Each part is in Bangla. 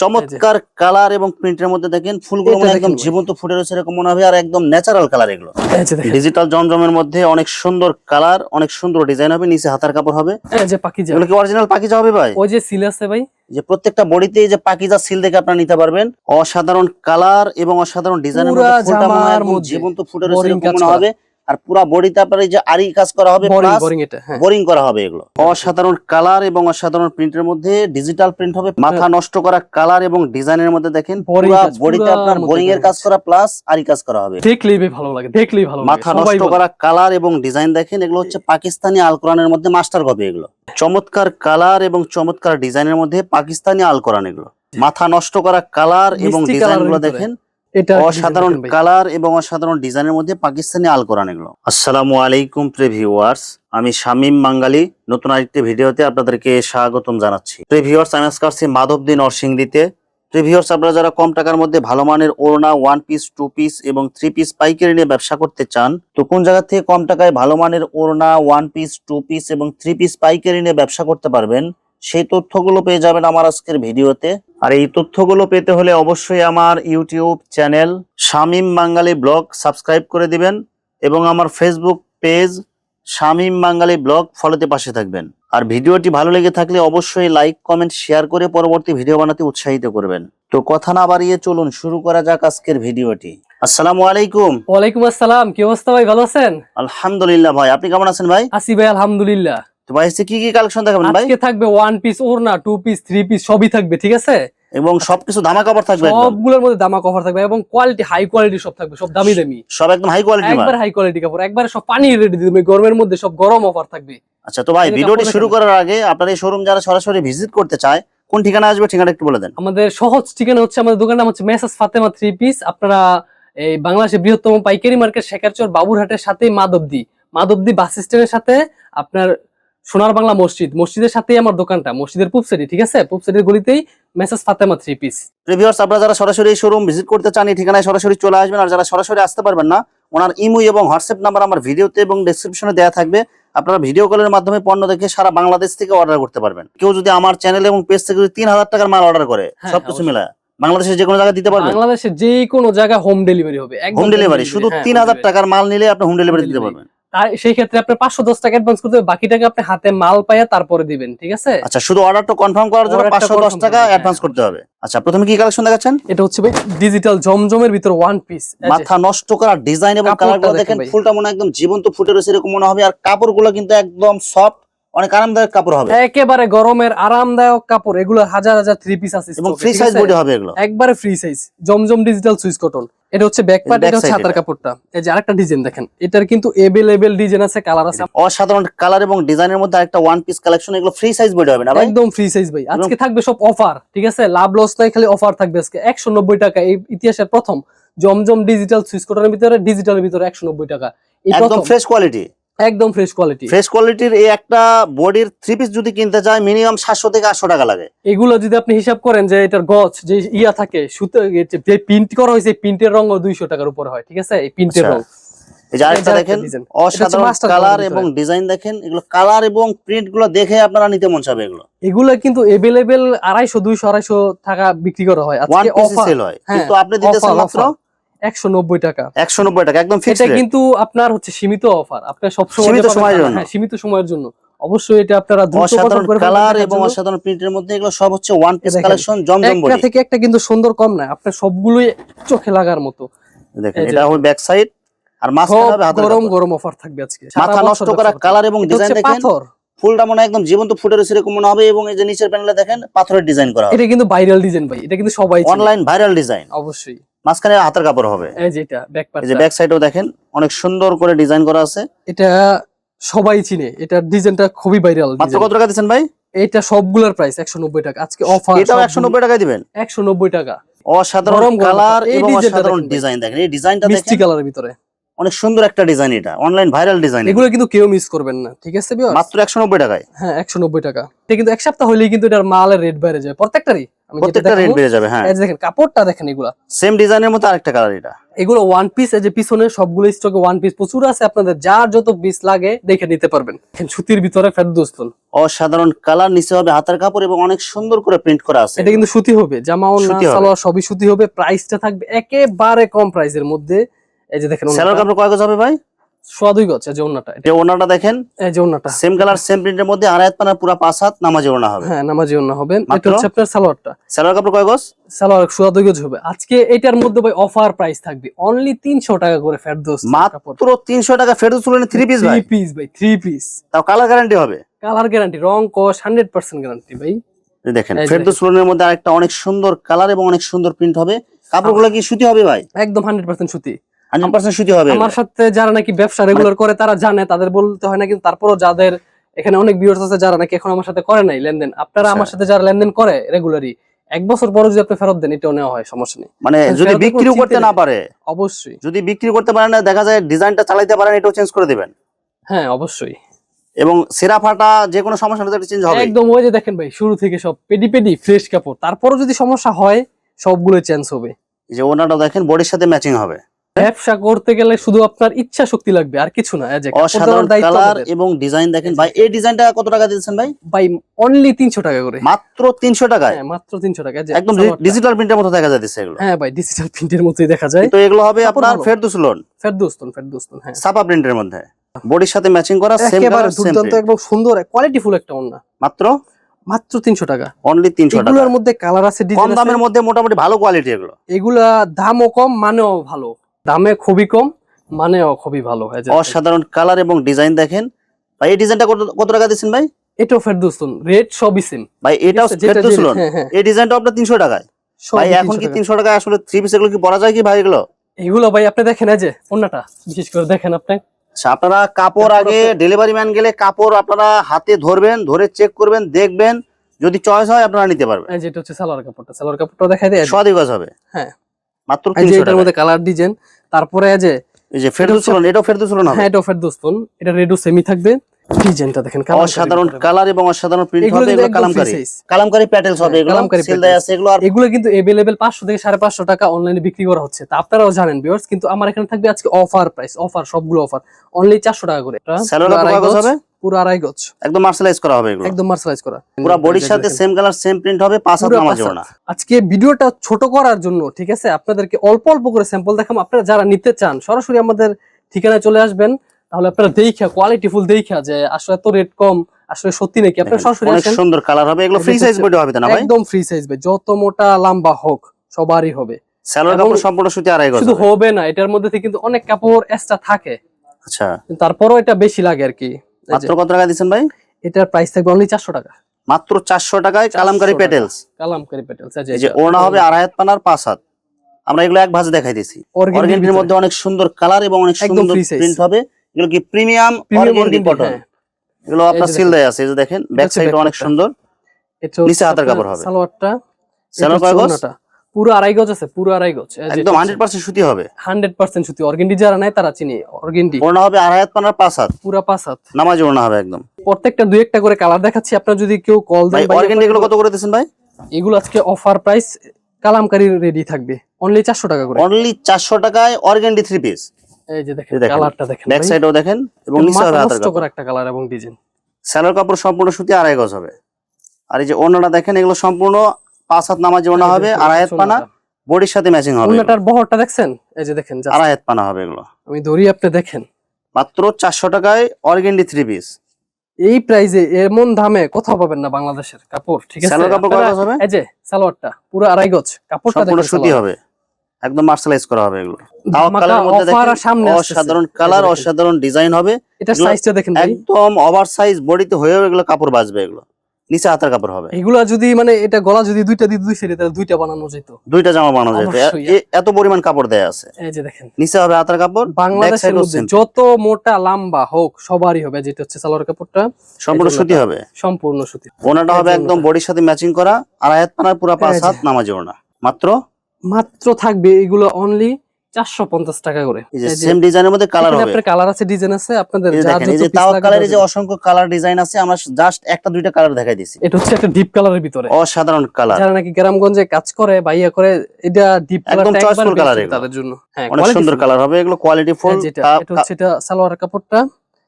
চমৎকার কালার এবং প্রিন্টের মধ্যে দেখেন ফুলগুলো মানে একদম জীবন্ত ফুটে রয়েছে এরকম মনে হবে আর একদম ন্যাচারাল কালার এগুলো। ডিজিটাল জমজমের মধ্যে অনেক সুন্দর কালার অনেক সুন্দর ডিজাইন হবে নিচে হাতার কাপড় হবে। এই যে পাকিজা। এগুলো কি অরিজিনাল পাকিজা হবে ভাই? ওই যে সিল আছে ভাই। যে প্রত্যেকটা বডিতে যে পাকিজা সিল দেখে আপনারা নিতে পারবেন। অসাধারণ কালার এবং অসাধারণ ডিজাইনের মধ্যে ফুলটা মনে হয় মধ্যে জীবন্ত ফুটে রয়েছে এরকম মনে হবে। আর পুরা বডিতে আপনার এই যে আরি কাজ করা হবে বোরিং প্লাস বোরিং এটা হ্যাঁ। বোরিং করা হবে এগুলো। অসাধারণ কালার এবং অসাধারণ প্রিন্টের মধ্যে ডিজিটাল প্রিন্ট হবে মাথা নষ্ট করা কালার এবং ডিজাইনের মধ্যে দেখেন পুরা বডিতে আপনার বোরিং এর কাজ কাজ। করা প্লাস আরি কাজ করা হবে। দেখলেই ভালো লাগে দেখলেই ভালো মাথা নষ্ট করা কালার এবং ডিজাইন দেখেন এগুলো হচ্ছে পাকিস্তানি আল কোরআনের মধ্যে মাস্টার কপি এগুলো। চমৎকার কালার এবং চমৎকার ডিজাইনের মধ্যে পাকিস্তানি আল কোরআন এগুলো। মাথা নষ্ট করা কালার এবং ডিজাইনগুলো দেখেন এটা অসাধারণ কালার এবং অসাধারণ ডিজাইনের মধ্যে পাকিস্তানি আল কোরআন এগুলো। আসসালামু আলাইকুম প্রিভিউয়ার্স আমি শামীম বাঙ্গালি। নতুন আরেকটি ভিডিওতে আপনাদেরকে স্বাগতম জানাচ্ছি। প্রিভিউয়ার্স আমি আজকে আসছি মাধবদী নরসিংদীতে। প্রিভিউয়ার্স আপনারা যারা কম টাকার মধ্যে ভালো মানের ওড়না ওয়ান পিস টু পিস এবং থ্রি পিস পাইকারি নিয়ে ব্যবসা করতে চান তো কোন জায়গা থেকে কম টাকায় ভালো মানের ওড়না ওয়ান পিস টু পিস এবং থ্রি পিস পাইকারি নিয়ে ব্যবসা করতে পারবেন সেই তথ্যগুলো পেয়ে যাবেন আমার আজকের ভিডিওতে। আর এই তথ্যগুলো পেতে হলে অবশ্যই আমার YouTube channel Shamim Bangali blog subscribe করে দিবেন এবং আমার Facebook page Shamim Bangali blog ফলোতে পাশে থাকবেন। আর ভিডিওটি ভালো লেগে থাকলে অবশ্যই লাইক কমেন্ট শেয়ার করে পরবর্তী ভিডিও বানাতে উৎসাহিত করবেন। তো কথা না বাড়িয়ে চলুন শুরু করা যাক আজকের ভিডিওটি। আসসালামু আলাইকুম। ওয়ালাইকুম আসসালাম কি অবস্থা ভাই ভালো আছেন? আলহামদুলিল্লাহ ভাই আপনি কেমন আছেন ভাই? আসি ভাই আলহামদুলিল্লাহ। তো ভাই কি কি কালেকশন দেখাবেন ভাই? আজকে থাকবে ওয়ান পিস ওড়না টু পিস থ্রি পিস সবই থাকবে ঠিক আছে? এবং সবকিছু ধামা কাপড় থাকবে। সবগুলোর মধ্যে দামা কভার থাকবে এবং কোয়ালিটি হাই কোয়ালিটি সব থাকবে সব দামি দামি। সব একদম হাই কোয়ালিটি একবার হাই কোয়ালিটি কাপড় একবার সব পানি রেডি দিবে গরমের মধ্যে সব গরম অফার থাকবে। আচ্ছা তো ভাই ভিডিওটি শুরু করার আগে আপনার এই শোরুম যারা সরাসরি ভিজিট করতে চায় কোন ঠিকানা আসবে ঠিকানা একটু বলে দেন। আমাদের সহজ ঠিকানা হচ্ছে আমাদের দোকানের নাম হচ্ছে মেসাস ফাতেমা থ্রি পিস আপনারা এই বাংলাদেশের বৃহত্তম পাইকারি মার্কেট শেখারচর বাবুরহাটের সাথে মাধবদী। মাধবদী বাস স্ট্যান্ডের সাথে আপনার সোনার বাংলা মসজিদ মসজিদের সাথেই আমার দোকানটা মসজিদের পুপসাইডি ঠিক আছে? পুপসাইডের গলিতেই মেসাস ফাতেমা থ্রি পিস প্রিভিউয়ার্স আপনারা যারা সরাসরি শোরুম ভিজিট করতে চান এই ঠিকানায় সরাসরি চলে আসবেন আর যারা সরাসরি আসতে পারবেন না ওনার ইমো এবং হোয়াটসঅ্যাপ নাম্বার আমার ভিডিওতে এবং ডেসক্রিপশনে দেওয়া থাকবে। আপনারা ভিডিও কলের মাধ্যমে পণ্য দেখে সারা বাংলাদেশ থেকে অর্ডার করতে পারবেন। কেউ যদি আমার চ্যানেল এবং পেজ থেকে যদি তিন হাজার টাকার মাল অর্ডার করে হ্যাঁ, সবকিছু অবশ্যই। মিলায় বাংলাদেশের যে কোনো জায়গায় দিতে পারবেন? বাংলাদেশের যে কোনো জায়গায় হোম ডেলিভারি হবে হোম ডেলিভারি শুধু হ্যাঁ, তিন হাজার টাকার মাল নিলে আপনি হোম ডেলিভারি দিতে পারবেন। আর সেই ক্ষেত্রে আপনি পাঁচশো দশ টাকা অ্যাডভান্স করতে হবে বাকি টাকা আপনি হাতে মাল পাইয়া তারপরে দিবেন ঠিক আছে? আচ্ছা শুধু অর্ডারটা কনফার্ম করার জন্য পাঁচশো দশ টাকা অ্যাডভান্স করতে হবে। আচ্ছা প্রথমে কি কালেকশন দেখাচ্ছেন? এটা হচ্ছে ভাই ডিজিটাল জমজমের ভিতর ওয়ান পিস মাথা নষ্ট করা ডিজাইন এবং কালারটা দেখেন ফুলটা মনে একদম জীবন্ত ফুটে রয়েছে এরকম মনে হবে। আর কাপড়গুলো কিন্তু একদম সফট অনেক আরামদায়ক কাপড় হবে। একেবারে গরমের আরামদায়ক কাপড় এগুলো হাজার হাজার থ্রি পিস আছে এবং ফ্রি সাইজ বডি হবে এগুলো। একবারে free size Zamzam digital Swiss cotton এটা হচ্ছে ব্যাক পার্ট এটা হচ্ছে হাতার কাপড়টা। এই যে আরেকটা ডিজাইন দেখেন এটার কিন্তু এভেলেবেল ডিজাইন আছে কালার আছে। অসাধারণ কালার এবং ডিজাইনের মধ্যে একটা ওয়ান পিস কালেকশন এগুলো ফ্রি সাইজ বডি হবে না ভাই? একদম ফ্রি সাইজ ভাই। আজকে থাকবে সব অফার ঠিক আছে? লাভ লস নাই খালি অফার থাকবে আজকে। একশো নব্বই টাকা এই ইতিহাসের প্রথম জমজম ডিজিটাল সুইচ কটনের ভিতরে ডিজিটালের ভিতরে একশো নব্বই টাকা। একদম ফ্রেশ কোয়ালিটি একদম ফ্রেশ কোয়ালিটি ফ্রেশ কোয়ালিটির এই একটা বডির থ্রি পিস যদি কিনতে চায় মিনিমাম সাতশো থেকে আটশো টাকা লাগে। এগুলো যদি আপনি হিসাব করেন যে এটার গছ যে ইয়া থাকে সুতো যে প্রিন্ট করা হয়েছে প্রিন্টের রঙ দুইশো টাকার উপরে হয় ঠিক আছে? এই প্রিন্টের আচ্ছা। রং এই যে আরেকটা এই যে দেখেন আরেকটা design। এটা হচ্ছে অসাধারণ কালার এবং ডিজাইন দেখেন এগুলো কালার এবং প্রিন্টগুলো দেখে আপনারা নিতে মন চাবে এগুলো। এগুলো কিন্তু এভেলেবেল আড়াইশো দুইশো আড়াইশো টাকা বিক্রি করা হয়। ওয়ান আজকে অফার হয়। হ্যাঁ, কিন্তু আপনি দিতেছেন মাত্র offer। একশো নব্বই টাকা। একশো নব্বই টাকা একদম এটা কিন্তু আপনার হচ্ছে সীমিত অফার আপনার সব সময় সীমিত সময়ের জন্য। হ্যাঁ, সীমিত সময়ের জন্য। অবশ্যই এটা আপনারা অসাধারণ কালার এবং অসাধারণ প্রিন্টের মধ্যে এগুলো সব হচ্ছে ওয়ান পিস কালেকশন জমজম একটা থেকে একটা কিন্তু সুন্দর কম না আপনার সবগুলোই চোখে লাগার মতো। দেখেন এটা হবে ব্যাক সাইড আর মাঝখানে হবে হাতের গরম গরম অফার থাকবে আজকে। মাথা নষ্ট করা কালার এবং ডিজাইন দেখেন পাথর। ফুলটা মনে একদম জীবন্ত ফুটে রয়েছে এরকম মনে হবে এবং এই যে নিচের প্যানেলে দেখেন পাথরের ডিজাইন করা এটা কিন্তু ভাইরাল ডিজাইন ভাই। এটা কিন্তু সবাই অনলাইন ভাইরাল ডিজাইন অবশ্যই। মাঝখানে হাতের কাপড় হবে। এই যে এটা ব্যাক এই যে ব্যাক সাইডেও দেখেন অনেক সুন্দর করে ডিজাইন করা আছে। এটা সবাই চিনে এটা ডিজাইনটা খুবই ভাইরাল মাত্র কত টাকা দিচ্ছেন ভাই? এটা সবগুলোর প্রাইস একশো নব্বই টাকা। আজকে অফার একশো নব্বই টাকায় দিবেন? একশো নব্বই টাকা। অসাধারণ কালার এই এবং অসাধারণ ডিজাইন দেখেন। এই ডিজাইনটা মিষ্টি দেখেন। কালারের ভিতরে। অনেক সুন্দর একটা ডিজাইন এটা। অনলাইন ভাইরাল ডিজাইন এগুলো কিন্তু কেউ মিস করবেন না ঠিক আছে? মাত্র একশো নব্বই টাকায়। হ্যাঁ একশো নব্বই টাকা। এটা কিন্তু এক সপ্তাহ হলেই কিন্তু এটার মালের রেট বেড়ে যায়। প্রত্যেকটারই। আমি যেটা প্রত্যেকটা রেট বেড়ে যাবে হ্যাঁ। দেখেন কাপড়টা দেখেন এগুলা। সেম ডিজাইনের মতো আরেকটা কালার এটা। এগুলো ওয়ান পিস এই যে পিছনে সবগুলো স্টকে ওয়ান পিস প্রচুর আছে আপনাদের যার যত পিস লাগে দেখে নিতে পারবেন। সুতির ভিতরে ফেরদৌস্তন অসাধারণ কালার নিচে হবে হাতের কাপড় এবং অনেক সুন্দর করে প্রিন্ট করা আছে। এটা কিন্তু সুতি হবে জামা। সালোয়ার সবই সুতি হবে প্রাইসটা থাকবে একেবারে কম প্রাইসের মধ্যে। এই যে দেখেন স্যালোর কাপড় কয় গজ হবে ভাই? সোয়া দুই গজ এই যে ওনাটা যে ওনাটা দেখেন। এই যে ওনাটা সেম কালার সেম প্রিন্টের মধ্যে আড়াই পানা পুরা পাঁচ হাত নামাজে ওনা হবে। হ্যাঁ নামাজি ওনা হবে। এটা হচ্ছে আপনার সালোয়ারটা। স্যালোর কাপড় কয় গজ? সালোয়ার সোয়া দুই গজ হবে। আজকে এটার মধ্যে ভাই অফার প্রাইস থাকবে। অনলি তিনশো টাকা করে ফেরদৌস্ত মাত্র তিনশো টাকা ফেরত তুলে থ্রি পিস ভাই। থ্রি পিস ভাই থ্রি পিস তাও কালার গ্যারান্টি হবে। কালার গ্যারান্টি রং কস হান্ড্রেড পার্সেন্ট গ্যারান্টি ভাই। দেখেন ফেরদৌস লোনের মধ্যে আরেকটা অনেক সুন্দর কালার এবং অনেক সুন্দর প্রিন্ট হবে। কাপড়গুলো কি সুতি হবে ভাই? একদম হান্ড্রেড পার্সেন্ট সুতি। হবে। আমার সাথে যারা নাকি ব্যবসা রেগুলার করে তারা জানে তাদের বলতে হয় না কিন্তু তারপরও যাদের এখানে অনেক ভিউয়ার্স আছে যারা নাকি এখন আমার সাথে করে নাই লেনদেন আপনারা আচ্ছা। আমার সাথে যারা লেনদেন করে রেগুলারই এক বছর পরে যদি আপনি ফেরত দেন এটাও নেওয়া হয় সমস্যা নেই। মানে যদি বিক্রিও করতে না পারে অবশ্যই। যদি বিক্রি করতে পারে না দেখা যায় ডিজাইনটা চালাইতে পারেন এটাও চেঞ্জ করে দিবেন। হ্যাঁ অবশ্যই। এবং সেরা ফাটা যে কোনো সমস্যা হলে চেঞ্জ হবে। একদম ওই যে দেখেন ভাই শুরু থেকে সব পেডি পেডি ফ্রেশ কাপড়। তারপরও যদি সমস্যা হয় সবগুলো চেঞ্জ হবে। যে ওনাটা দেখেন বডির সাথে ম্যাচিং হবে। ব্যবসা করতে গেলে শুধু আপনার ইচ্ছা শক্তি লাগবে আর কিছু না অসাধারণ কালার এবং ডিজাইন দেখেন ভাই এই ডিজাইনটা কত টাকা দিচ্ছেন ভাই? ভাই অনলি তিনশো টাকা করে। মাত্র তিনশো টাকায়? হ্যাঁ মাত্র তিনশো টাকা এই একদম ডিজিটাল প্রিন্টের মতো দেখা যাচ্ছে এগুলো। হ্যাঁ ভাই ডিজিটাল প্রিন্টের মতোই দেখা যায়। তো এগুলো হবে আপনার ভালো। ফেরদৌস লোন ফেরদৌস্তন ফেরদৌস্তন হ্যাঁ। সাপা প্রিন্টের মধ্যে। বডির সাথে ম্যাচিং করা সেম কালার সেম দুর্দান্ত একদম সুন্দর কোয়ালিটিফুল একটা ওন্না মাত্র? মাত্র তিনশো টাকা। অনলি তিনশো টাকা। এগুলোর মধ্যে কালার আছে কম দামের মধ্যে মোটামুটি ভালো কোয়ালিটি এগুলো। এগুলা দামও কম মানেও ভালো। দামে খুবই কম মানেও খুবই ভালো অসাধারণ কালার এবং ডিজাইন দেখেন। ভাই এই ডিজাইনটা কত টাকা দিচ্ছেন ভাই? এটাও ফেরদৌস্তন রেট সবই সেম ভাই এটাও যেটা লোন হ্যাঁ হ্যাঁ। এই ডিজাইনটা আপনার তিনশো টাকায়। ভাই এখন 300 কি টাকা। তিনশো টাকায় আসলে থ্রি পিস এগুলো কি পরা যায় কি ভাই এগুলো? এগুলো ভাই আপনি দেখেন এই যে ওন্নাটা বিশেষ করে দেখেন আপনি। আচ্ছা, আপনারা কাপড় আগে ডেলিভারি ম্যান গেলে কাপড় আপনারা হাতে ধরবেন ধরে চেক করবেন দেখবেন। যদি চয়েস হয় আপনারা নিতে পারবেন। এই যে এটা হচ্ছে সালোয়ার কাপড়টা। সালোয়ার কাপড়টা দেখাই দেয় সদি গজ হবে। হ্যাঁ। মাত্র মধ্যে কালার ডিজাইন তারপরে যে এই যে এটাও হবে? হ্যাঁ এটাও এটা রেডও সেমি থাকবে। ডিজাইনটা দেখেন অসাধারণ কালার এবং অসাধারণ প্রিন্ট হবে এগুলো কালামকারী। প্যাটেলস হবে এগুলো সেল দেয় আছে এগুলো আর এগুলো কিন্তু এভেলেবেল পাঁচশো থেকে সাড়ে পাঁচশো টাকা অনলাইনে বিক্রি করা হচ্ছে। তা আপনারাও জানেন ভিউয়ার্স কিন্তু আমার এখানে থাকবে আজকে অফার প্রাইস অফার সবগুলো অফার অনলি চারশো টাকা করে। গজ, হবে? পুরো আড়াই গজ। একদম মার্শালাইজ করা হবে এগুলো। একদম মার্শালাইজ করা। পুরো বডির সাথে সেম কালার সেম প্রিন্ট হবে পাঁচ হাত নামাজ না। আজকে ভিডিওটা ছোট করার জন্য ঠিক আছে? আপনাদেরকে অল্প অল্প করে স্যাম্পল দেখাম আপনারা যারা নিতে চান সরাসরি আমাদের ঠিকানায় চলে আসবেন। তাহলে আপনারা দেখা কোয়ালিটি ফুল দেখা যে আসলে এত রেট কম আসলে সত্যি নাকি? আপনারা সরাসরি অনেক সুন্দর কালার হবে। এগুলো ফ্রি সাইজ বডি হবে না ভাই? একদম ফ্রি সাইজ ভাই যত মোটা লম্বা হোক সবারই হবে। এবং কাপড় সম্পূর্ণ সুতি আড়াই গজ শুধু হবে। হবে না এটার মধ্যে থেকে কিন্তু অনেক কাপড় এক্সট্রা থাকে। আচ্ছা। তারপরও এটা বেশি লাগে আর কি। মাত্র কত টাকা দিচ্ছেন ভাই? এটার প্রাইস থাকবে অনলি চারশো টাকা। মাত্র চারশো টাকায় কালামকারী 400 টাকা। প্যাটেলস কালামকারী পেটেলস এই যে ওড়না হবে আড়াই হাত পানার পাঁচ হাত। আমরা এগুলো এক ভাঁজে দেখাই দিছি। অর্গেন্ডির মধ্যে অনেক সুন্দর কালার এবং অনেক সুন্দর প্রিন্ট হবে। এগুলো কি প্রিমিয়াম অর্গেন্ডি কটন এগুলো আপনার। সিল। দেয়া আছে এই যে দেখেন। ব্যাক সাইড অনেক। সুন্দর। নিচে হাতের কাপড় হবে। সালোয়ারটা গজ? পুরো আড়াই গজ আছে পুরো আড়াই গজ। একদম হান্ড্রেড পার্সেন্ট সুতি হবে। হান্ড্রেড পার্সেন্ট সুতি অর্গেন্ডি যারা নাই তারা চিনি অর্গেন্ডি ওড়না হবে আড়াই হাত পানার পাঁচ হাত। পুরা পাঁচ হাত। নামাজি ওড়না হবে একদম। প্রত্যেকটা দুই একটা করে কালার দেখাচ্ছি আপনার যদি কেউ কল দেন ভাই, অর্গেন্ডি এগুলো কত করে দিচ্ছেন ভাই? এগুলো আজকে অফার প্রাইস কালামকারী রেডি থাকবে। অনলি চারশো টাকা করে। অনলি চারশো টাকায় অর্গেন্ডি থ্রি পিস এই যে দেখেন কালারটা দেখেন। ব্যাক। সাইডেও দেখেন এবং নিচে হাতের একটা কালার এবং ডিজাইন স্যালোর কাপড় সম্পূর্ণ সুতি আড়াই গজ হবে। আর এই যে ওড়নাটা দেখেন এগুলো সম্পূর্ণ পাঁচ হাত নামাজি ওড়না হবে আড়াই হাত পানা বডির সাথে ম্যাচিং হবে বহরটা দেখছেন? এই যে দেখেন আড়াই হাত পানা হবে এগুলো। আমি ধরি আপনি দেখেন। মাত্র চারশো টাকায় অর্গেন্ডি থ্রি পিস এই প্রাইজে এমন দামে কোথাও পাবেন না বাংলাদেশের কাপড় ঠিক আছে? স্যালোর কাপড় গজ হবে? এই যে সালোয়ারটা পুরো আড়াই গজ। কাপড়টা সুতি হবে। একদম মার্শালাইজ করা হবে এগুলো। ধামাকা মধ্যে দেখেন অসাধারণ কালার অসাধারণ ডিজাইন হবে। এগুলো সাইজটা দেখেন একদম ওভার সাইজ বডিতে হয়েও এগুলো কাপড় বাজবে এগুলো। নিচে হাতের কাপড় হবে। এগুলা যদি মানে এটা গলা যদি দুইটা দিয়ে দুই সেরে তাহলে দুইটা বানানো যেত। দুইটা জামা বানানো যেত। এ- এত পরিমাণ কাপড় দেয়া আছে। এই যে দেখেন। নিচে হবে হাতের কাপড় বাংলাদেশের। যত মোটা লম্বা হোক সবারই হবে যেটা হচ্ছে সালোয়ার কাপড়টা। সম্পূর্ণ সুতি হবে। সম্পূর্ণ সুতি। ওনাটা হবে একদম বডির সাথে ম্যাচিং করা আড়াই হাত পানার পুরো পাঁচ। হাত নামাজি ওনা মাত্র? মাত্র থাকবে এগুলো অনলি চারশো পঞ্চাশ টাকা করে। সেম ডিজাইনের মধ্যে কালার হবে। আপনার কালার আছে ডিজাইন আছে আপনাদের কালারে যে। অসংখ্য কালার ডিজাইন আছে আমরা জাস্ট একটা দুইটা কালার দেখাই দিছি এটা হচ্ছে একটা ডিপ কালারের ভিতরে। অসাধারণ কালার যারা নাকি গ্রামগঞ্জে কাজ করে বাইয়া করে এটা ডিপ একদম একবার colour বেশি এগুলো। তাদের জন্য। হ্যাঁ অনেক সুন্দর কালার হবে এগুলো কোয়ালিটি ফুল যেটা এটা হচ্ছে এটা সালোয়ার কাপড়টা।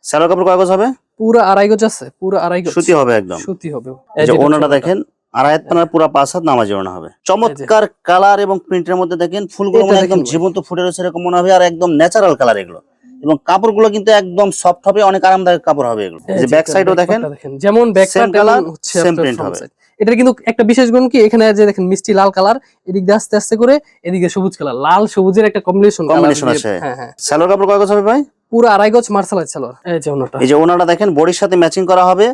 স্যালো কাপড় কয় গজ হবে? পুরো আড়াই গজ আছে পুরো আড়াই গজ। সুতি হবে একদম। সুতি হবে। এই যে ওনাটা। দেখেন হাত পানার পুরো পাঁচ হাত নামাজি ওনা হবে। চমৎকার কালার এবং প্রিন্টের মধ্যে দেখেন ফুলগুলো মানে একদম জীবন্ত ফুটে রয়েছে এরকম মনে হবে আর একম ন্যাচারাল কালার এগুলো। এবং কাপড়গুলো কিন্তু একদম সফট হবে অনেক আরামদায়ক কাপড় হবে এগুলো। যে ব্যাক সাইডও দেখেন যেমন ব্যাক পার্ট colour, হচ্ছে print front হবে। এটা কিন্তু একটা বিশেষ গুণ কি এখানে যে দেখেন মিষ্টি লাল কালার এদিক দিয়ে আস্তে আস্তে করে এদিকে সবুজ কালার লাল সবুজের একটা কম্বিনেশন Combination আছে। হ্যাঁ হ্যাঁ। স্যালোর কাপড় কয় গজ হবে ভাই? পুরো আড়াই গজ মার্শাল আর্ট সালোয়ার এই যে ওনাটা। এই যে ওনাটা দেখেন বডির সাথে ম্যাচিং করা হবে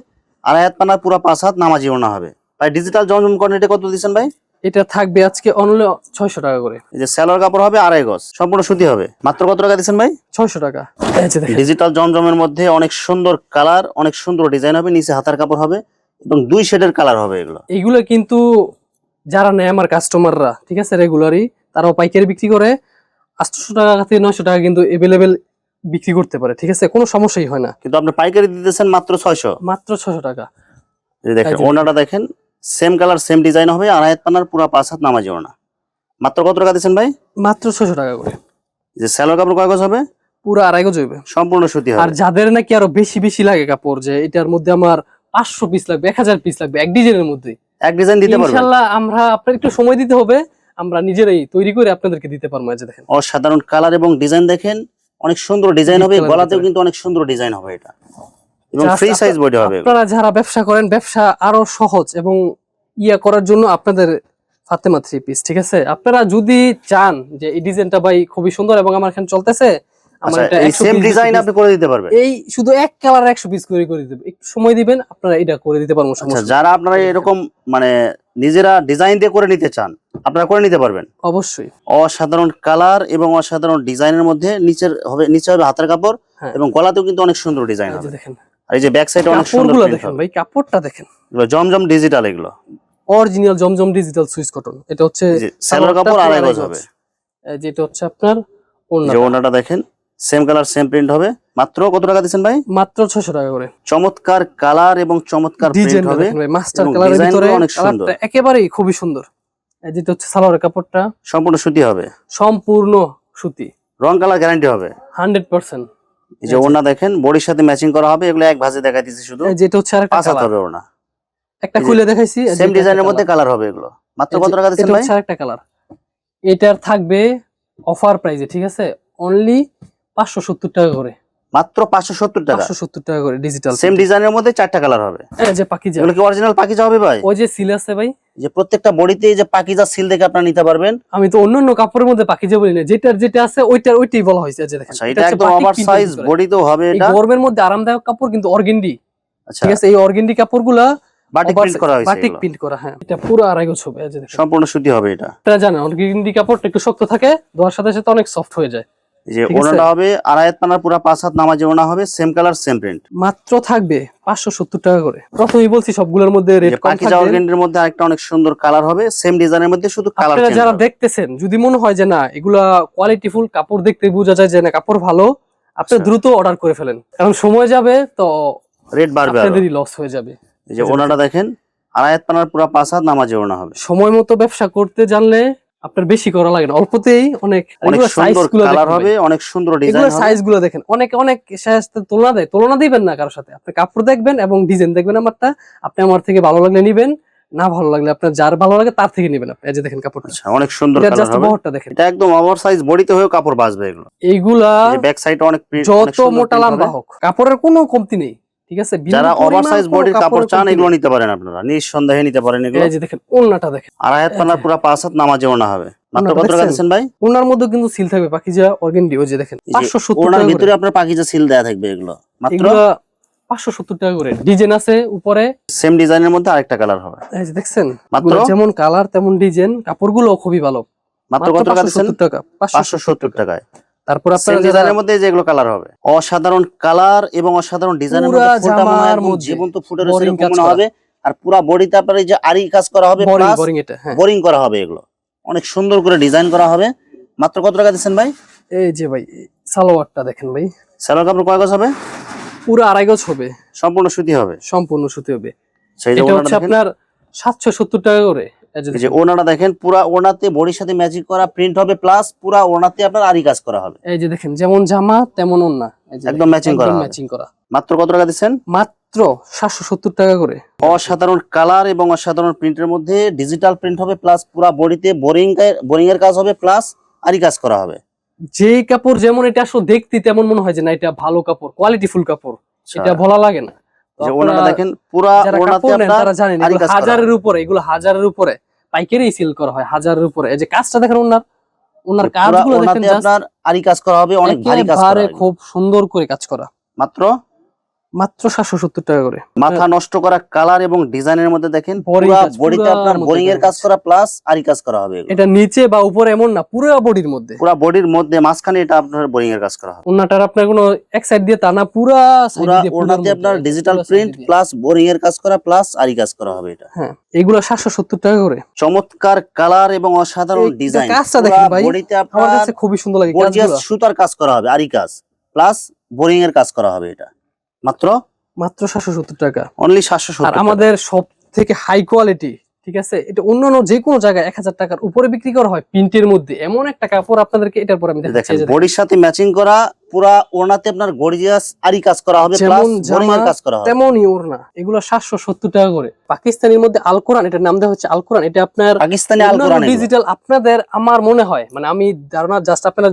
আড়াই হাত পানার পুরো পাঁচ হাত নামাজি ওনা হবে। ভাই ডিজিটাল জমজম কোয়ান্টিটি কত দিচ্ছেন ভাই? এটা থাকবে আজকে অনলি ছয়শো টাকা করে। এই যে স্যালোর কাপড় হবে আড়াই গজ সম্পূর্ণ সুতি হবে। মাত্র কত টাকা দিচ্ছেন ভাই? ছয়শো টাকা। ডিজিটাল জমজমের মধ্যে অনেক সুন্দর কালার অনেক সুন্দর ডিজাইন হবে নিচে হাতার কাপড় হবে এবং দুই শেডের কালার হবে এগুলো। এগুলো কিন্তু যারা নেয় আমার কাস্টমাররা ঠিক আছে রেগুলারই তারাও পাইকারি বিক্রি করে। আটশো টাকা থেকে নয়শো টাকা কিন্তু এভেলেবেল বিক্রি করতে পারে ঠিক আছে কোনো সমস্যাই হয় না। কিন্তু আপনি পাইকারি দিতেছেন মাত্র ছয়শো। মাত্র ছশো টাকা। দেখেন ওনাটা দেখেন সেম কালার সেম ডিজাইন হবে আড়াই হাত পানার পুরো পাঁচ হাত নামাজি ওনা মাত্র কত টাকা দিচ্ছেন ভাই? মাত্র ছশো টাকা করে। যে স্যালোর কাপড় কয় গজ হবে? পুরো আড়াই গজ হইবে। সম্পূর্ণ সুতি আর যাদের নাকি আরও বেশি বেশি লাগে কাপড় যে এটার মধ্যে আমার পাঁচশো পিস লাগবে এক হাজার পিস লাগবে এক ডিজাইনের মধ্যে। এক ডিজাইন দিতে পারবেন? ইনশাল্লাহ আমরা আপনার একটু সময় দিতে হবে আমরা নিজেরাই তৈরি করে আপনাদেরকে দিতে পারব যে দেখেন। অসাধারণ কালার এবং ডিজাইন দেখেন অনেক সুন্দর ডিজাইন হবে গলাতেও কিন্তু অনেক সুন্দর ডিজাইন হবে এটা। এবং ফ্রি সাইজ বডি হবে আপনারা যারা ব্যবসা করেন ব্যবসা আরও সহজ এবং ইয়া করার জন্য আপনাদের ফাতেমা থ্রি পিস ঠিক আছে? আপনারা যদি চান যে এই ডিজাইনটা ভাই খুবই সুন্দর এবং আমার এখানে চলতেছে আমার আচ্ছা এটা এই 100 সেম ডিজাইন আপনি করে দিতে পারবেন? এই শুধু এক কালার একশো পিস করে করে দিবে একটু সময় দিবেন আপনারা এটা করে দিতে পারব আচ্ছা সমস্যা যারা আপনারা এরকম মানে নিজেরা ডিজাইন দিয়ে করে নিতে চান আপনারা করে নিতে পারবেন। অবশ্যই। অসাধারণ কালার এবং অসাধারণ ডিজাইনের মধ্যে নিচের হবে নিচে হবে হাতের কাপড় হ্যাঁ। এবং গলাতেও কিন্তু অনেক সুন্দর ডিজাইন হবে। দেখেন। আর এই যে ব্যাক সাইডে অনেক সুন্দর দেখেন ভাই কাপড়টা দেখেন। এগুলো জমজম ডিজিটাল এগুলো। Original Zamzam digital Swiss cotton. এটা হচ্ছে কাপড় আড়াই গজ। হবে। যেটা হচ্ছে আপনার ওড়না দেখেন সেম কালার সেম প্রিন্ট হবে। মাত্র কত টাকা দিচ্ছেন ভাই? মাত্র ছশো টাকা করে। চমৎকার কালার এবং চমৎকার প্রিন্ট হবে। মাস্টার এবং কালারের ভিতরে অনেক সুন্দর। একেবারেই খুবই সুন্দর। এই যেটা হচ্ছে সালোয়ারের কাপড়টা। সম্পূর্ণ সুতি হবে। সম্পূর্ণ সুতি। রং কালার গ্যারান্টি হবে। Hundred percent. এই যে ওনা দেখেন বডির সাথে ম্যাচিং করা হবে এগুলো এক ভাজে দেখা দিচ্ছি শুধু যেটা হচ্ছে আরেকটা পাঁচ হাত হবে ওনা একটা খুলে দেখাইছি সেম ডিজাইনের মধ্যে কালার হবে এগুলো। মাত্র কত টাকা দিচ্ছেন ভাই? আরেকটা কালার এটার থাকবে অফার প্রাইজে ঠিক আছে? অনলি পাঁচশো সত্তর টাকা করে। মাত্র পাঁচশো সত্তর টাকা? পাঁচশো সত্তর টাকা করে ডিজিটাল সেম ডিজাইনের মধ্যে চারটা কালার হবে। যে পাখি এগুলো কি অরিজিনাল পাকিজা হবে ভাই? ওই যে সিল আছে ভাই যে প্রত্যেকটা বডিতে যে পাকিজা সিল দেখে আপনারা নিতে পারবেন। আমি তো অন্য অন্য কাপড়ের মধ্যে যে বলি না যেটার যেটা আছে ওইটার ওইটাই বলা হয়েছে যে দেখেন আচ্ছা এটা একদম ওভার সাইজ ভিতরে। বডিতেও হবে এটা। গরমের মধ্যে আরামদায়ক কাপড় কিন্তু অর্গেন্ডি। আচ্ছা। ঠিক আছে এই অর্গেন্ডি কাপড়গুলা বাটিক প্রিন্ট করা হয়েছে বাটিক প্রিন্ট করা হ্যাঁ। এটা পুরো আড়াই গজ হবে যে দেখেন। সম্পূর্ণ সুতি হবে এটা। আপনারা জানেন অর্গেন্ডি কাপড়টা একটু শক্ত থাকে ধোয়ার সাথে সাথে অনেক সফট হয়ে যায়। যে ঠিক হবে আড়াই হাত পানার পুরা পাঁচ হাত নামাজে ওনা হবে সেম কালার সেম প্রিন্ট মাত্র থাকবে পাঁচশো সত্তর টাকা করে। প্রথমেই বলছি সবগুলোর মধ্যে রেট পাকিজা অর্গেন্ডের মধ্যে আরেকটা অনেক সুন্দর কালার হবে সেম ডিজাইনের মধ্যে শুধু কালার যারা দেখতেছেন যদি মনে হয় যে না এগুলা কোয়ালিটিফুল কাপড় দেখতে বোঝা যায় যে না কাপড় ভালো আপনি আচ্ছা। দ্রুত অর্ডার করে ফেলেন। কারণ সময় যাবে তো রেট বাড়বে আপনাদেরই লস হয়ে যাবে। এই যে ওনাটা দেখেন আড়াই হাত পানার পুরা পাঁচ হাত নামাজে ওনা হবে। সময় মতো ব্যবসা করতে জানলে আপনার বেশি করা লাগে না। অল্পতেই অনেক অনেক সুন্দর কালার হবে অনেক সুন্দর ডিজাইন হবে। সাইজগুলো দেখেন। অনেক অনেক সাথে তুলনা দেয় তুলনা দিবেন না কারোর সাথে। আপনি কাপড় দেখবেন এবং ডিজাইন দেখবেন আমারটা। আপনি আমার থেকে ভালো লাগলে নিবেন না ভালো লাগলে আপনার যার ভালো লাগে তার থেকে নেবেন আপনি। এই যে দেখেন কাপড়টা। আচ্ছা অনেক সুন্দর কালার জাস্ট হবে। বহরটা দেখেন। এটা একদম ওভার সাইজ বডিতে হয়েও কাপড় বাঁচবে এগুলো। এইগুলা ব্যাক সাইডে অনেক যত মোটা লম্বা হোক কাপড়ের কোনো কমতি নেই। ঠিক আছে? যারা ওভার পরিমাণ বডির কাপড় চান এগুলো নিতে পারেন আপনারা। নিঃসন্দেহে নিতে পারেন এগুলো। এই যে দেখেন ওন্নাটা দেখেন। আড়াই হাত পানার পুরা পাঁচ হাত নামাজে ওনা হবে। মাত্র কত টাকা দেখছেন? ভাই? ওনার মধ্যে কিন্তু সিল থাকবে পাখিজা অর্গেন্ডি ওই যে দেখেন এই যে পাঁচশো সত্তর ওনার টাকা ভিতরে করে। আপনার পাকিজা সিল দেয়া থাকবে এগুলো। মাত্র? এগুলা পাঁচশো সত্তর টাকা করে। ডিজাইন আছে উপরে। সেম ডিজাইনের মধ্যে আরেকটা কালার হবে। এই যে দেখছেন? মাত্র? যেমন কালার তেমন ডিজাইন কাপড়গুলো খুবই ভালো। মাত্র কত টাকা দিচ্ছেন? 570 টাকা পাঁচশো 570 সত্তর টাকায়। তারপর আপনারা ডিজাইনের মধ্যে যেগুলো কালার হবে। অসাধারণ কালার এবং অসাধারণ ডিজাইনের মধ্যে ফুলটা মনে হয় জীবন্ত ফুটে রয়েছে মনে হবে। আর পুরা বডিতে আপনার এই যে আরি কাজ করা হবে বোরিং প্লাস বোরিং এটা হ্যাঁ। বোরিং করা হবে এগুলো। অনেক সুন্দর করে ডিজাইন করা হবে। মাত্র কত টাকা দিচ্ছেন ভাই? এই যে ভাই সালোয়ারটা দেখেন ভাই। সালোয়ার কাপড় কয় গজ হবে? পুরো আড়াই গজ হবে। সম্পূর্ণ সুতি হবে। সম্পূর্ণ সুতি হবে। এটা হচ্ছে আপনার সাতশো সত্তর টাকা করে। এই যে ওনাটা দেখেন পুরা ওনাতে বডির সাথে ম্যাচিং করা প্রিন্ট হবে প্লাস পুরা ওনাতে আপনার আরি কাজ করা হবে। এই যে দেখেন যেমন জামা তেমন যে একদম matching করা ম্যাচিং করা। মাত্র কত টাকা দিচ্ছেন? মাত্র সাতশো সত্তর টাকা করে। অসাধারণ কালার এবং অসাধারণ প্রিন্টের মধ্যে ডিজিটাল প্রিন্ট হবে প্লাস পুরা বডিতে বোরিং বোরিং এর কাজ হবে প্লাস আরি কাজ করা হবে। যে কাপড় যেমন এটা আসলে দেখতে তেমন মনে হয় যে না এটা ভালো কাপড় কোয়ালিটি ফুল কাপড়। এটা ভালো লাগে না। যে ওনাটা দেখেন পুরা ওনাতে আপনার জানেন হাজারের উপরে এগুলো হাজারের উপরে পাইকারি সিল করা হয় হাজারের উপরে। এই যে কাজটা দেখেন ওনার ওনার কাজগুলো দেখেন আপনার আরি কাজ করা হবে অনেক ভারী কাজ করা খুব সুন্দর করে কাজ করা। মাত্র মাত্র সাতশো সত্তর টাকা করে। মাথা নষ্ট করা কালার এবং ডিজাইনের মধ্যে দেখেন বডিতে আপনার বোরিং এর কাজ। করা প্লাস আরি কাজ করা হবে এটা নিচে বা উপরে এমন না পুরো বডির মধ্যে। পুরা বডির মধ্যে মাঝখানে এটা আপনার বোরিং এর কাজ করা হবে। ওনাটার আপনার কোনো এক সাইড দিয়ে তা না পুরা ওনাতে আপনার ডিজিটাল প্রিন্ট প্লাস বোরিং এর কাজ করা প্লাস আরি কাজ করা হবে এটা। হ্যাঁ এগুলো সাতশো সত্তর টাকা করে। চমৎকার কালার এবং অসাধারণ ডিজাইন কাজটা দেখেন ভাই। বডিতে আপনার খুবই সুন্দর লাগে সুতার কাজ করা হবে আরি কাজ। প্লাস বোরিং এর কাজ করা হবে এটা। মাত্র? মাত্র সাতশো সত্তর টাকা। অনলি সাতশো আর সত্তর আমাদের সব থেকে হাই কোয়ালিটি ঠিক আছে? এটা অন্যান্য যে কোনো জায়গায় এক হাজার টাকার উপরে বিক্রি করা হয় প্রিন্টের মধ্যে। এমন একটা কাপড় আপনাদেরকে এটার পর আমি দেখাচ্ছি। বডির সাথে ম্যাচিং করা পুরা ওনাতে আপনার গর্জিয়াস আরি কাজ করা হবে যেমন প্লাস বোরিং এর জামা, কাজ করা হবে। তেমনই ওর না এগুলো সাতশো সত্তর টাকা করে। পাকিস্তানের মধ্যে আল কোরআন এটার নাম দেওয়া হচ্ছে আল কোরআন। এটা আপনার পাকিস্তানি আল কোরআন ডিজিটাল আপনাদের আমার মনে হয় মানে আমি ধারণা জাস্ট আপনারা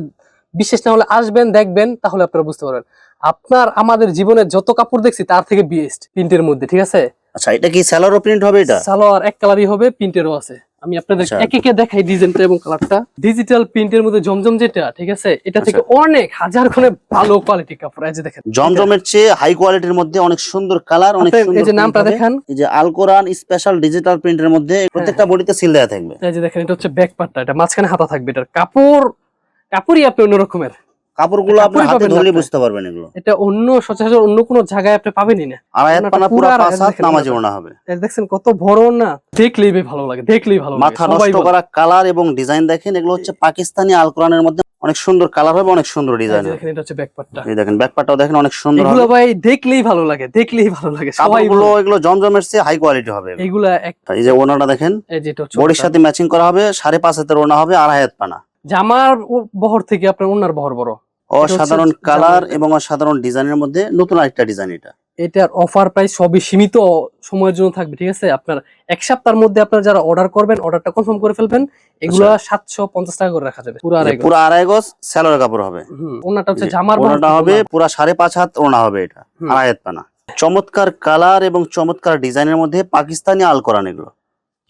বিশেষ না হলে আসবেন দেখবেন তাহলে আপনারা বুঝতে পারবেন। আপনার আমাদের জীবনে যত কাপড় দেখছি তার থেকে বেস্ট প্রিন্টের মধ্যে ঠিক আছে? আচ্ছা এটা কি স্যালোরো প্রিন্ট হবে এটা? সালোয়ার এক কালারই হবে প্রিন্টেরও আছে। আমি আপনাদের আচ্ছা। একে দেখাই ডিজাইনটা এবং কালারটা ডিজিটাল প্রিন্টের মধ্যে জমজম যেটা ঠিক আছে? এটা থেকে আচ্ছা। অনেক হাজার গুণে ভালো কোয়ালিটি কাপড় যে দেখেন। জমজমের চেয়ে হাই কোয়ালিটির মধ্যে অনেক সুন্দর কালার অনেক সুন্দর এই যে নামটা। দেখান। এই যে আল কোরআন স্পেশাল ডিজিটাল প্রিন্টের মধ্যে প্রত্যেকটা বডিতে সিল দেওয়া থাকবে। এই যে দেখেন এটা হচ্ছে ব্যাক পার্টটা এটা মাঝখানে হাতা থাকবে। এটার কাপড় কাপড়ই আপনি অন্য রকমের। কাপড়গুলো আপনি হাতে ধরলে বুঝতে পারবেন এগুলো। এটা অন্য সচরাচর অন্য কোনো জায়গায় আপনি পাবেনই না। আর আয়াত পানা পুরো পাঁচ হাত দেখেন। ওনা হবে। এই দেখছেন কত বড় না দেখলেই ভালো লাগে দেখলেই ভালো লাগে। মাথা নষ্ট করা কালার এবং ডিজাইন দেখেন এগুলো হচ্ছে পাকিস্তানি আল কোরআনের মধ্যে অনেক সুন্দর কালার হবে অনেক সুন্দর ডিজাইন দেখেন এটা হচ্ছে ব্যাক এই দেখেন অনেক সুন্দর এগুলো হবে। ভাই দেখলেই ভালো লাগে দেখলেই ভালো লাগে সবাই কাপড়গুলো এগুলো জমজমের চেয়ে হাই কোয়ালিটি হবে। এগুলো। এই যে ওনাটা দেখেন এই যে বডির সাথে ম্যাচিং করা হবে সাড়ে পাঁচ হাতের ওনা হবে আড়াই হাত পানা। জামার বহর থেকে আপনার ওনার বহর বড়। অসাধারণ কালার এবং অসাধারণ ডিজাইনের মধ্যে নতুন আরেকটা ডিজাইন এটা। এটার অফার প্রাইস সবই সীমিত সময়ের জন্য থাকবে ঠিক আছে? আপনার এক সপ্তাহের মধ্যে আপনারা যারা অর্ডার করবেন অর্ডারটা কনফার্ম করে ফেলবেন। এগুলো সাতশো পঞ্চাশ টাকা করে রাখা যাবে পুরো আড়াই। পুরো আড়াই গজ স্যালোর কাপড় হবে। ওনাটা হচ্ছে জামার ওনাটা হবে। পুরা সাড়ে পাঁচ হাত ওনা হবে এটা। আড়াই হাত পানা। চমৎকার কালার এবং চমৎকার ডিজাইনের মধ্যে পাকিস্তানি আল করান এগুলো।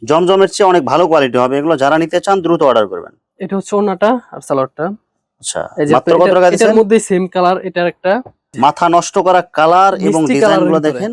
জমজমের চেয়ে অনেক ভালো কোয়ালিটি হবে এগুলো যারা নিতে চান দ্রুত অর্ডার করবেন। এটা হচ্ছে ওনাটা আর সালোয়ারটা। আচ্ছা মাত্র কত টাকা এটার দিচ্ছেন? মধ্যে সেম কালার এটার একটা মাথা নষ্ট করা কালার এবং মিষ্টি ডিজাইন colour গুলো এর ভিতরে। দেখেন।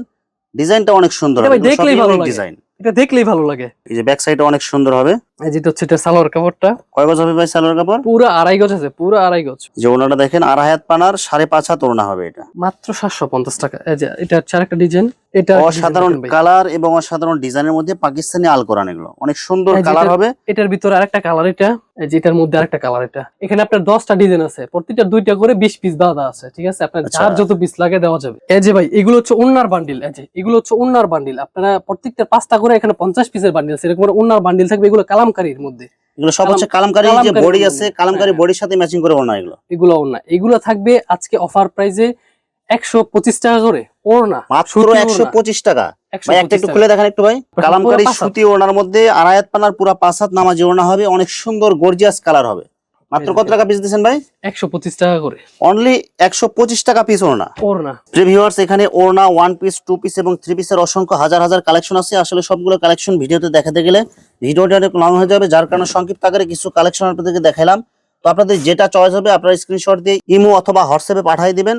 ডিজাইনটা অনেক সুন্দর হবে দেখলেই ভালো লাগে। ডিজাইন এটা দেখলেই ভালো লাগে। এই যে ব্যাক সাইডে অনেক সুন্দর হবে। এই যেটা হচ্ছে এটা সালোয়ার কাপড়টা। কয় গজ হবে ভাই সালোয়ার কাপড়? পুরো আড়াই গজ আছে পুরো আড়াই গজ। যে ওনাটা দেখেন আড়াই হাত পানার সাড়ে পাঁচ হাত ওনা হবে এটা। মাত্র সাতশো পঞ্চাশ টাকা। এই যে এটা হচ্ছে আরেকটা ডিজাইন এটা অসাধারণ কালার এবং অসাধারণ ডিজাইনের মধ্যে পাকিস্তানি আল কোরআন এগুলো। অনেক সুন্দর কালার হবে। এটার ভিতরে আরেকটা কালার এটা। এই যে এটার মধ্যে আরেকটা কালার এটা। এখানে আপনার দশটা ডিজাইন আছে। প্রতিটা দুইটা করে বিশ পিস দেওয়া আছে ঠিক আছে? আপনার আচ্ছা। যার যত পিস লাগে দেওয়া যাবে। এই যে ভাই এগুলো হচ্ছে উন্নার বান্ডিল এই যে এগুলো হচ্ছে উন্নার বান্ডিল আপনারা প্রত্যেকটা পাঁচটা করে এখানে পঞ্চাশ পিসের বান্ডিল আছে। এরকম উন্নার বান্ডিল থাকবে। এগুলো কালামকারীর মধ্যে। এগুলো সব হচ্ছে কালামকারি যে বডি আছে কালামকারি হ্যাঁ। বডির সাথে ম্যাচিং করে ওনা এগুলো। এগুলো না এগুলো থাকবে আজকে অফার প্রাইসে একশো পঁচিশ টাকা করে ওর মাত্র একশো পঁচিশ টাকা। একটা একটু খুলে দেখেন একটু ভাই। পুরো কালামকারি পাঁচ হাত। সুতি ওনার মধ্যে আড়ায়াত পানার পুরা পাঁচ হাত নামাজি ওনা হবে অনেক সুন্দর গর্জিয়াস কালার হবে। মাত্র কত টাকা পিস দিচ্ছেন ভাই? একশো পঁচিশ টাকা করে। অনলি একশো পঁচিশ টাকা পিস ওনা ওর প্রিভিউয়ার্স এখানে ওড়না ওয়ান পিস টু পিস এবং থ্রি পিসের অসংখ্য হাজার হাজার কালেকশন আছে। আসলে সবগুলো কালেকশন ভিডিওতে দেখাতে গেলে ভিডিওটা অনেক লং হয়ে যাবে যার কারণে সংক্ষিপ্ত আকারে কিছু কালেকশন আপনাদেরকে দেখালাম। তো আপনাদের যেটা চয়েস হবে আপনারা স্ক্রিনশট দিয়ে ইমো অথবা হোয়াটসঅ্যাপে পাঠিয়ে দিবেন।